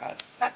नमस्कार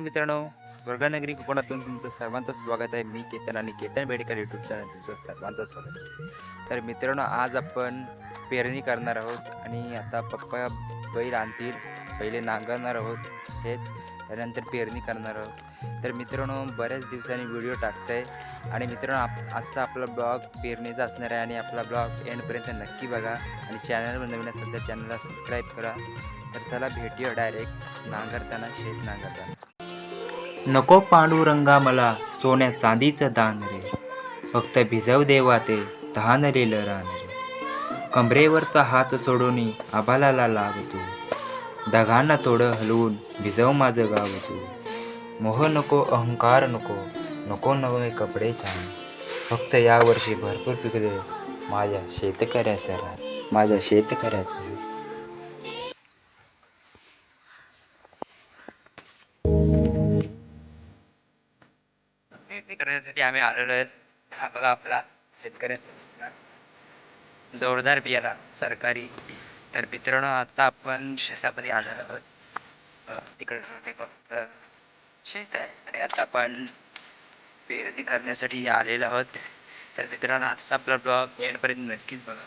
मित्रांनो वर्गनगरी कोकणातून तुमचं सर्वांचं स्वागत आहे. मी केतन आणि केतन बेडेकर यूट्यूब चॅनल तुमचं सर्वांचं स्वागत आहे. तर मित्रांनो आज आपण पेरणी करणार आहोत आणि आता पप्पा बैल आणतील पहिले नांगरणार आहोत. शेत त्यानंतर पेरणी करणार आहोत. तर मित्रांनो बऱ्याच दिवसांनी व्हिडिओ टाकत आहे आणि मित्रांनो आप आजचा आपला ब्लॉग पेरणीचा असणार आहे आणि आपला ब्लॉग एंडपर्यंत नक्की बघा. आणि चॅनलवर नवीन असेल तर चॅनलला सबस्क्राईब करा. तर त्याला भेटूया डायरेक्ट नांगरताना शेत नांगरताना. नको पांडुरंगा मला सोन्या चांदीचं दान रे. फक्त भिजव देवा ते तहान रे रान रे. कमरेवरचा हात सोडून आभालाला लागतो ढगांना थोडं हलवून भिजव माझं गाव तू मोह नको अहंकार नको नको नवे कपडे छान. फक्त यावर्षी भरपूर पिकले माझ्या शेतकऱ्याचा रान. माझ्या शेतकऱ्याचा करण्यासाठी आम्ही आलेलो आहेत. हा बघा आपला शेतकऱ्याचा जोरदार बियाणा सरकारी. तर मित्रांनो आता आपण शेतामध्ये आलेलो आहोत. तिकडं तिकडे ते फक्त शेत आहे. आणि आता आपण पेरणी करण्यासाठी आलेलो आहोत. तर मित्रांनो आजचा आपला ब्लॉग एंडपर्यंत नक्कीच बघा.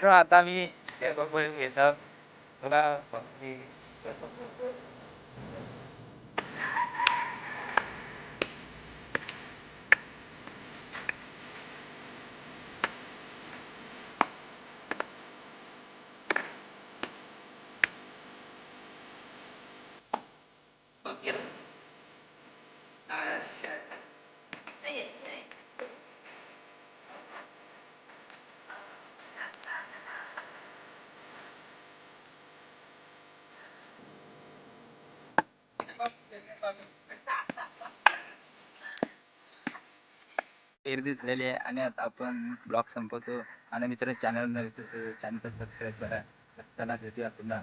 ก็ตามนี้เดี๋ยวก็มือเห็นครับแล้วมี पेरणी झालेली आहे आणि आता आपण ब्लॉग संपवतो. आणि मित्र चॅनल चॅनल सबस्क्राईब करा. चला भेटूया पुन्हा.